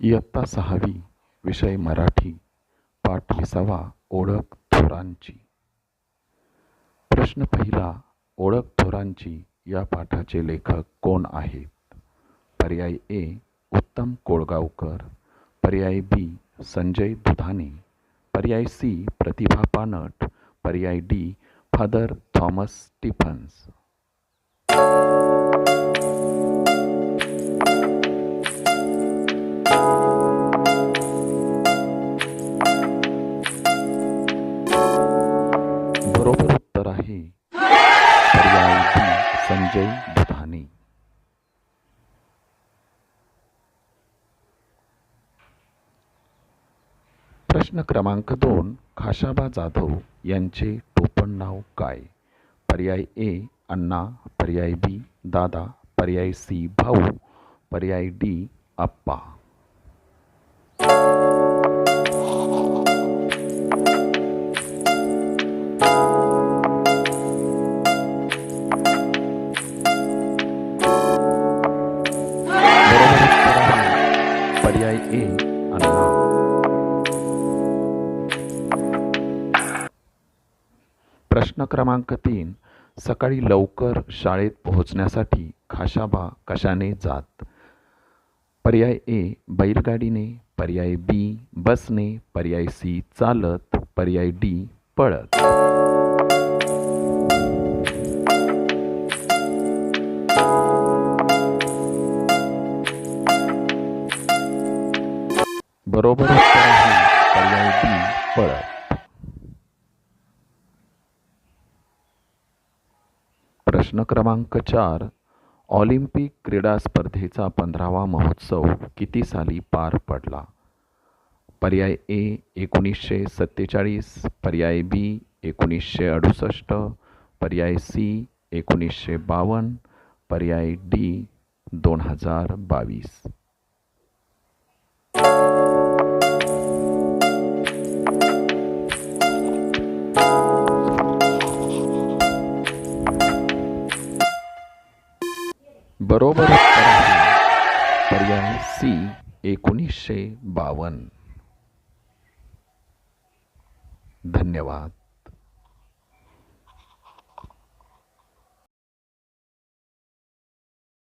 इयत्ता सहावी विषय मराठी पाठ विसावा ओळख थोरांची. प्रश्न पहिला ओळख थोरांची या पाठाचे लेखक कोण आहेत? पर्याय ए उत्तम कोळगावकर. पर्याय बी संजय दुधाने. पर्याय सी प्रतिभा पानट. पर्याय D father Thomas Stephens. Sanjay Dudhane प्रश्न क्रमांक दोन खाशाबा जाधव यांचे टोपण नाव काय? पर्याय ए अण्णा. पर्याय बी दादा. पर्याय सी भाऊ. पर्याय डी आप्पा. आहे पर्याय प्रश्न क्रमांक तीन. सकाळी लवकर शाळेत पोहोचण्यासाठी खाशाबा कशाने जात? पर्याय ए बैलगाडीने पर्याय बी बसने पर्याय सी चालत पर्याय डी पळत. बरोबर उत्तर आहे. पर्याय डी पळत. प्रश्न क्रमांक चार. ऑलिम्पिक क्रीडा स्पर्धेचा पंधरावा महोत्सव किती साली पार पडला? पर्याय ए एकोणीसशे सत्तेचाळीस. पर्याय बी एकोणीसशे अडुसष्ट. पर्याय सी एकोणीसशे बावन्न. पर्याय डी दोन हजार बावीस. बरोबर उत्तर आहे. पर्याय सी एकोणीसशे बावन्न धन्यवाद.